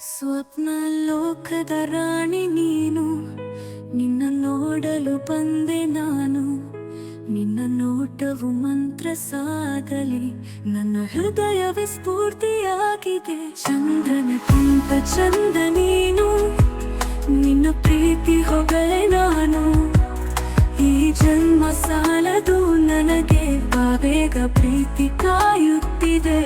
ಸ್ವಪ್ನ ಲೋಕದ ರಾಣಿ ನೀನು. ನಿನ್ನ ನೋಡಲು ಬಂದೆ ನಾನು. ನಿನ್ನ ನೋಟವು ಮಂತ್ರ ಸಾಗಲಿ. ನನ್ನ ಹೃದಯವೇ ಸ್ಫೂರ್ತಿಯಾಗಿದೆ. ಕುಂತ ಚಂದ ನೀನು. ನಿನ್ನ ಪ್ರೀತಿ ಹೊಗಳೆ ನಾನು. ಈ ಜನ್ಮ ಸಾಲದು ನನಗೆ. ಬೇಗ ಪ್ರೀತಿ ಕಾಯುತ್ತಿದೆ.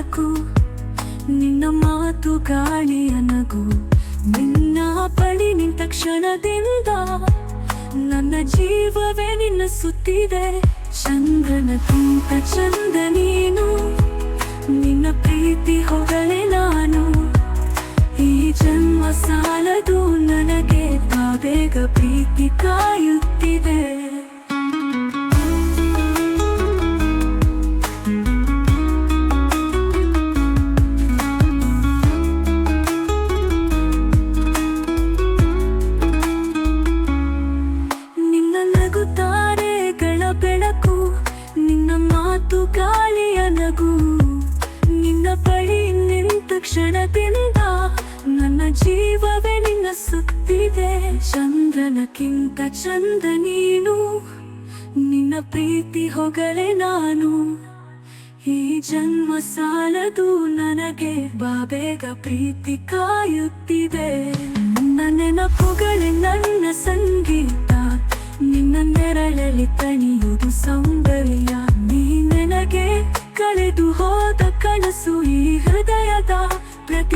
ಬೆಳಕು ನಿನ್ನ ಮಾತು ಗಾಳಿಯ ನಗು. ನಿನ್ನ ಬಳಿ ನಿಂತ ಕ್ಷಣದಿಂದ ನನ್ನ ಜೀವವೇ ನಿನ್ನ ಸುತ್ತಿದೆ. ಚಂದ್ರನ ಚಂದ್ರನಕ್ಕಿಂತ ಚಂದ ನೀನು, ನಿನ್ನ ಪ್ರೀತಿ ಹೊಗಳೆ ನಾನು. ಈ ಜನ್ಮ ಸಾಲದು ನನಗೆ ಬೇಗ ಪ್ರೀತಿ ಕಾಯುತ್ತಿದೆ ನಗು ನಿನ್ನ ಬಳಿ ನಿಂತ ಕ್ಷಣದಿಂದ ನನ್ನ ಜೀವವೇ ನಿನ್ನ ಸುತ್ತಿದೆ. ಚಂದ್ರನಕ್ಕಿಂತ ಚಂದ ನೀನು, ನಿನ್ನ ಪ್ರೀತಿ ಹೊಗಳೆ ನಾನು. ಈ ಜನ್ಮ ಸಾಲದು ನನಗೆ ಬಾಬೇಗ ಪ್ರೀತಿ ಕಾಯುತ್ತಿದೆ. ನನ್ನ ನೆನಪುಗಳೇ ನನ್ನ ಸಂಗೀತ, ನಿನ್ನ ನೆರಳಲ್ಲಿ ತಣಿಯುವುದು ಸೌಂದರ್ಯ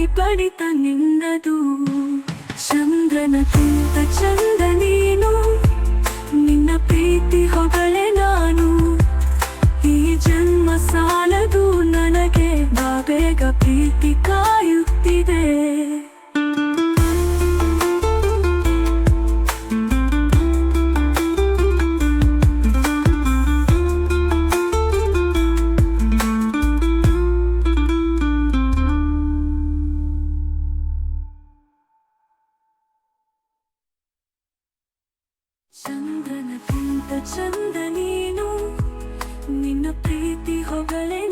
ಪ್ರತಿಫಲಿತ ನಿನ್ನದು ಚಂದ್ರನಕ್ಕಿಂತ ಚಂದ ನೀನು ಚಂದ್ರನಕ್ಕಿಂತ ಚಂದ ನೀನು. ನಿನ್ನ ಪ್ರೀತಿ ಹೊಗಳೆ